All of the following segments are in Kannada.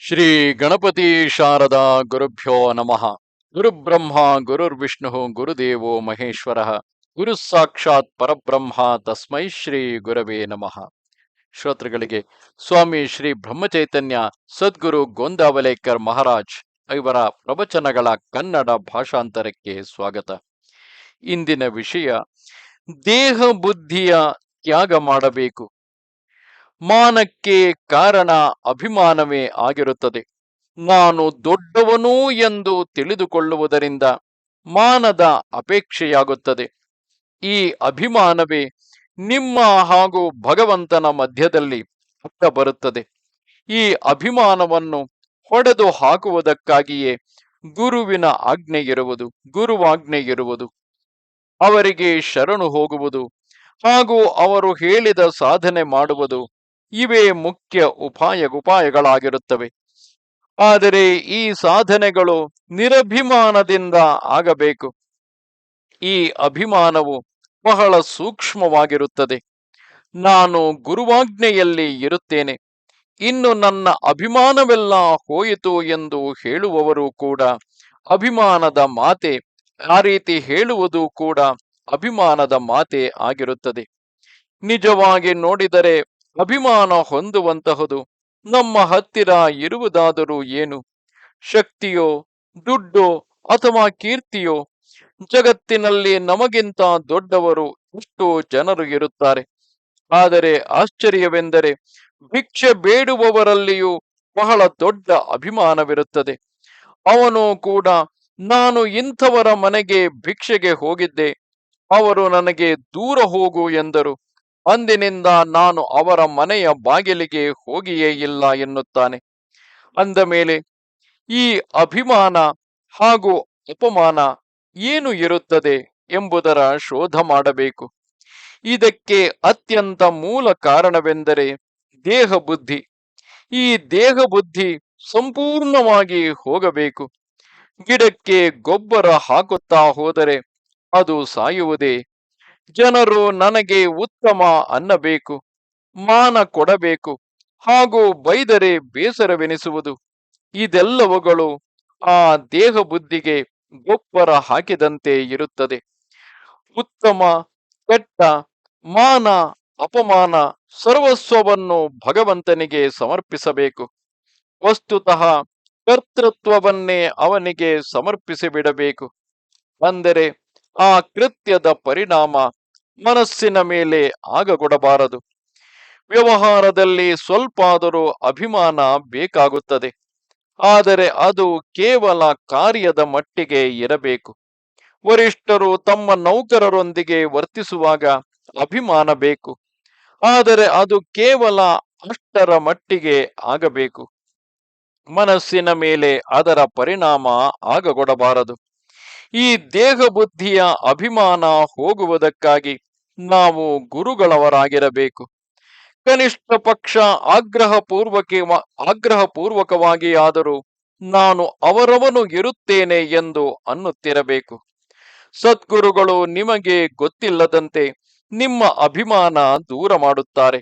ಶ್ರೀ ಗಣಪತಿ ಶಾರದಾ ಗುರುಭ್ಯೋ ನಮಃ. ಗುರುಬ್ರಹ್ಮ, ಗುರುರ್ವಿಷ್ಣು, ಗುರುದೇವೋ ಮಹೇಶ್ವರ, ಗುರು ಸಾಕ್ಷಾತ್ ಪರಬ್ರಹ್ಮ ತಸ್ಮೈ ಶ್ರೀ ಗುರವೇ ನಮಃ. ಶ್ರೋತೃಗಳಿಗೆ ಸ್ವಾಮಿ ಶ್ರೀ ಬ್ರಹ್ಮಚೈತನ್ಯ ಸದ್ಗುರು ಗೋಂದಾವಲೇಕರ್ ಮಹಾರಾಜ್ ಇವರ ಪ್ರವಚನಗಳ ಕನ್ನಡ ಭಾಷಾಂತರಕ್ಕೆ ಸ್ವಾಗತ. ಇಂದಿನ ವಿಷಯ, ದೇಹ ಬುದ್ಧಿಯ ತ್ಯಾಗ ಮಾಡಬೇಕು. ಮಾನಕ್ಕೆ ಕಾರಣ ಅಭಿಮಾನವೇ ಆಗಿರುತ್ತದೆ. ನಾನು ದೊಡ್ಡವನು ಎಂದು ತಿಳಿದುಕೊಳ್ಳುವುದರಿಂದ ಮಾನದ ಅಪೇಕ್ಷೆಯಾಗುತ್ತದೆ. ಈ ಅಭಿಮಾನವೇ ನಿಮ್ಮ ಹಾಗೂ ಭಗವಂತನ ಮಧ್ಯದಲ್ಲಿ ಅಡ್ಡ ಬರುತ್ತದೆ ಈ ಅಭಿಮಾನವನ್ನು ಹೊಡೆದು ಹಾಕುವುದಕ್ಕಾಗಿಯೇ ಗುರುವಿನ ಆಜ್ಞೆ ಇರುವುದು, ಗುರುವಾಜ್ಞೆ ಇರುವುದು. ಅವರಿಗೆ ಶರಣು ಹೋಗುವುದು ಹಾಗೂ ಅವರು ಹೇಳಿದ ಸಾಧನೆ ಮಾಡುವುದು ಇವೇ ಮುಖ್ಯ ಉಪಾಯ ಉಪಾಯಗಳಾಗಿರುತ್ತವೆ. ಆದರೆ ಈ ಸಾಧನೆಗಳು ನಿರಭಿಮಾನದಿಂದ ಆಗಬೇಕು. ಈ ಅಭಿಮಾನವು ಬಹಳ ಸೂಕ್ಷ್ಮವಾಗಿರುತ್ತದೆ. ನಾನು ಗುರುವಾಜ್ಞೆಯಲ್ಲಿ ಇರುತ್ತೇನೆ. ಇನ್ನು ನನ್ನ ಅಭಿಮಾನವೆಲ್ಲ ಹೋಯಿತು ಎಂದು ಹೇಳುವವರು ಕೂಡ ಅಭಿಮಾನದ ಮಾತೆ, ಆ ರೀತಿ ಹೇಳುವುದು ಕೂಡ ಅಭಿಮಾನದ ಮಾತೆ ಆಗಿರುತ್ತದೆ. ನಿಜವಾಗಿ ನೋಡಿದರೆ ಅಭಿಮಾನ ಹೊಂದುವಂತಹದು. ನಮ್ಮ ಹತ್ತಿರ ಇರುವುದಾದರೂ ಏನು? ಶಕ್ತಿಯೋ, ದುಡ್ಡೋ ಅಥವಾ ಕೀರ್ತಿಯೋ? ಜಗತ್ತಿನಲ್ಲಿ ನಮಗಿಂತ ದೊಡ್ಡವರು ಎಷ್ಟೋ ಜನರು ಇರುತ್ತಾರೆ. ಆದರೆ ಆಶ್ಚರ್ಯವೆಂದರೆ ಭಿಕ್ಷೆ ಬೇಡುವವರಲ್ಲಿಯೂ ಬಹಳ ದೊಡ್ಡ ಅಭಿಮಾನವಿರುತ್ತದೆ. ಅವನು ಕೂಡ, ನಾನು ಇಂಥವರ ಮನೆಗೆ ಭಿಕ್ಷೆಗೆ ಹೋಗಿದ್ದೆ. ಅವರು ನನಗೆ ದೂರ ಹೋಗು ಎಂದರು. ಅಂದಿನಿಂದ ನಾನು ಅವರ ಮನೆಯ ಬಾಗಿಲಿಗೆ ಹೋಗಿಯೇ ಇಲ್ಲ ಎನ್ನುತ್ತಾನೆ. ಅಂದ ಮೇಲೆ, ಈ ಅಭಿಮಾನ ಹಾಗೂ ಅಪಮಾನ ಏನು ಇರುತ್ತದೆ ಎಂಬುದರ ಶೋಧ ಮಾಡಬೇಕು. ಇದಕ್ಕೆ ಅತ್ಯಂತ ಮೂಲ ಕಾರಣವೆಂದರೆ ದೇಹ ಬುದ್ಧಿ ಈ ದೇಹ ಬುದ್ಧಿ ಸಂಪೂರ್ಣವಾಗಿ ಹೋಗಬೇಕು. ಗಿಡಕ್ಕೆ ಗೊಬ್ಬರ ಹಾಕುತ್ತಾ ಹೋದರೆ ಅದು ಸಾಯುವುದೇ ಜನರು ನನಗೆ ಉತ್ತಮ ಅನ್ನಬೇಕು, ಮಾನ ಕೊಡಬೇಕು ಹಾಗೂ ಬೈದರೆ ಬೇಸರವೆನಿಸುವುದು. ಇದೆಲ್ಲವುಗಳು ಆ ದೇಹ ಬುದ್ಧಿಗೆ ಗೊಬ್ಬರ ಹಾಕಿದಂತೆ ಇರುತ್ತದೆ. ಉತ್ತಮ, ಕೆಟ್ಟ, ಮಾನ, ಅಪಮಾನ ಸರ್ವಸ್ವವನ್ನು ಭಗವಂತನಿಗೆ ಸಮರ್ಪಿಸಬೇಕು. ವಸ್ತುತಃ ಕರ್ತೃತ್ವವನ್ನೇ ಅವನಿಗೆ ಸಮರ್ಪಿಸಿಬಿಡಬೇಕು. ಅಂದರೆ ಆ ಕೃತ್ಯದ ಪರಿಣಾಮ ಮನಸ್ಸಿನ ಮೇಲೆ ಆಗಗೊಡಬಾರದು. ವ್ಯವಹಾರದಲ್ಲಿ ಸ್ವಲ್ಪಾದರೂ ಅಭಿಮಾನ ಬೇಕಾಗುತ್ತದೆ. ಆದರೆ ಅದು ಕೇವಲ ಕಾರ್ಯದ ಮಟ್ಟಿಗೆ ಇರಬೇಕು. ವರಿಷ್ಠರು ತಮ್ಮ ನೌಕರರೊಂದಿಗೆ ವರ್ತಿಸುವಾಗ ಅಭಿಮಾನ ಬೇಕು. ಆದರೆ ಅದು ಕೇವಲ ಅಷ್ಟರ ಮಟ್ಟಿಗೆ ಆಗಬೇಕು. ಮನಸ್ಸಿನ ಮೇಲೆ ಅದರ ಪರಿಣಾಮ ಆಗಗೊಡಬಾರದು. ಈ ದೇಹ ಬುದ್ಧಿಯ ಅಭಿಮಾನ ಹೋಗುವುದಕ್ಕಾಗಿ ನಾವು ಗುರುಗಳವರಾಗಿರಬೇಕು. ಕನಿಷ್ಠ ಪಕ್ಷ ಆಗ್ರಹ ಪೂರ್ವಕ ಆಗ್ರಹ ಪೂರ್ವಕವಾಗಿ ಆದರೂ ನಾನು ಅವರವನು ಇರುತ್ತೇನೆ ಎಂದು ಅನ್ನುತ್ತಿರಬೇಕು. ಸದ್ಗುರುಗಳು ನಿಮಗೆ ಗೊತ್ತಿಲ್ಲದಂತೆ ನಿಮ್ಮ ಅಭಿಮಾನ ದೂರ ಮಾಡುತ್ತಾರೆ.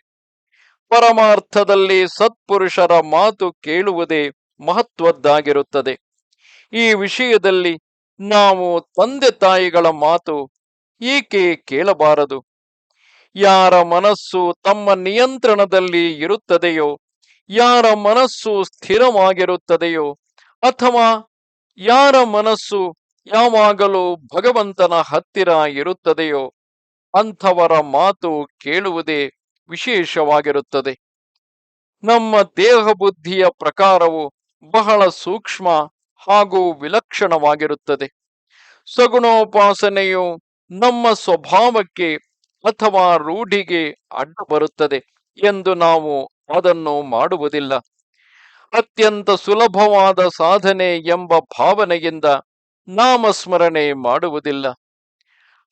ಪರಮಾರ್ಥದಲ್ಲಿ ಸತ್ಪುರುಷರ ಮಾತು ಕೇಳುವುದೇ ಮಹತ್ವದ್ದಾಗಿರುತ್ತದೆ. ಈ ವಿಷಯದಲ್ಲಿ ನಾವು ತಂದೆ ತಾಯಿಗಳ ಮಾತು ಏಕೆ ಕೇಳಬಾರದು? ಯಾರ ಮನಸ್ಸು ತಮ್ಮ ನಿಯಂತ್ರಣದಲ್ಲಿ ಇರುತ್ತದೆಯೋ, ಯಾರ ಮನಸ್ಸು ಸ್ಥಿರವಾಗಿರುತ್ತದೆಯೋ, ಅಥವಾ ಯಾರ ಮನಸ್ಸು ಯಾವಾಗಲೂ ಭಗವಂತನ ಹತ್ತಿರ ಇರುತ್ತದೆಯೋ, ಅಂಥವರ ಮಾತು ಕೇಳುವುದೇ ವಿಶೇಷವಾಗಿರುತ್ತದೆ. ನಮ್ಮ ದೇಹ ಬುದ್ಧಿಯ ಪ್ರಕಾರವು ಬಹಳ ಸೂಕ್ಷ್ಮ ಹಾಗೂ ವಿಲಕ್ಷಣವಾಗಿರುತ್ತದೆ. ಸಗುಣೋಪಾಸನೆಯು ನಮ್ಮ ಸ್ವಭಾವಕ್ಕೆ ಅಥವಾ ರೂಢಿಗೆ ಅಡ್ಡ ಬರುತ್ತದೆ ಎಂದು ನಾವು ಅದನ್ನು ಮಾಡುವುದಿಲ್ಲ. ಅತ್ಯಂತ ಸುಲಭವಾದ ಸಾಧನೆ ಎಂಬ ಭಾವನೆಯಿಂದ ನಾಮಸ್ಮರಣೆ ಮಾಡುವುದಿಲ್ಲ.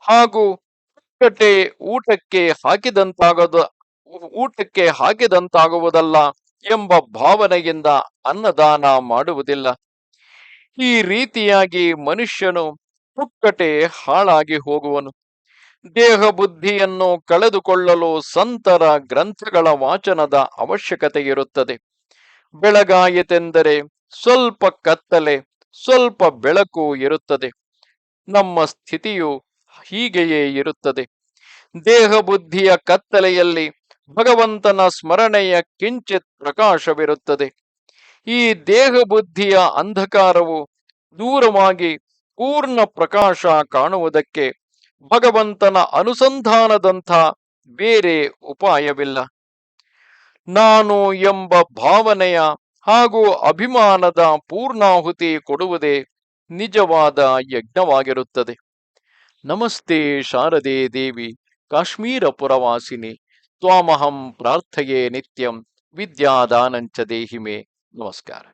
ಹಾಗೂ ಕಟ್ಟೆ ಊಟಕ್ಕೆ ಹಾಕಿದಂತಾಗದ, ಊಟಕ್ಕೆ ಹಾಕಿದಂತಾಗುವುದಲ್ಲ ಎಂಬ ಭಾವನೆಯಿಂದ ಅನ್ನದಾನ ಮಾಡುವುದಿಲ್ಲ. ಈ ರೀತಿಯಾಗಿ ಮನುಷ್ಯನು ಪುಕ್ಕಟೆ ಹಾಳಾಗಿ ಹೋಗುವನು. ದೇಹ ಬುದ್ಧಿಯನ್ನು ಕಳೆದುಕೊಳ್ಳಲು ಸಂತರ ಗ್ರಂಥಗಳ ವಾಚನದ ಅವಶ್ಯಕತೆ ಇರುತ್ತದೆ. ಬೆಳಗಾಯಿತೆಂದರೆ ಸ್ವಲ್ಪ ಕತ್ತಲೆ, ಸ್ವಲ್ಪ ಬೆಳಕು ಇರುತ್ತದೆ. ನಮ್ಮ ಸ್ಥಿತಿಯು ಹೀಗೆಯೇ ಇರುತ್ತದೆ. ದೇಹ ಬುದ್ಧಿಯ ಕತ್ತಲೆಯಲ್ಲಿ ಭಗವಂತನ ಸ್ಮರಣೆಯ ಕಿಂಚಿತ್ ಪ್ರಕಾಶವಿರುತ್ತದೆ. ಈ ದೇಹ ಬುದ್ಧಿಯ ಅಂಧಕಾರವು ದೂರವಾಗಿ ಪೂರ್ಣ ಪ್ರಕಾಶ ಕಾಣುವುದಕ್ಕೆ ಭಗವಂತನ ಅನುಸಂಧಾನದಂಥ ಬೇರೆ ಉಪಾಯವಿಲ್ಲ. ನಾನು ಎಂಬ ಭಾವನೆಯ ಹಾಗೂ ಅಭಿಮಾನದ ಪೂರ್ಣಾಹುತಿ ಕೊಡುವುದೇ ನಿಜವಾದ ಯಜ್ಞವಾಗಿರುತ್ತದೆ. ನಮಸ್ತೆ ಶಾರದೆ ದೇವಿ, ಕಾಶ್ಮೀರ ಪುರವಾಸಿನಿ, ತ್ವಾಮಹಂ ಪ್ರಾರ್ಥಯೇ ನಿತ್ಯಂ ವಿದ್ಯಾದಾನಂಚ ದೇಹಿಮೆ. ನಮಸ್ಕಾರ.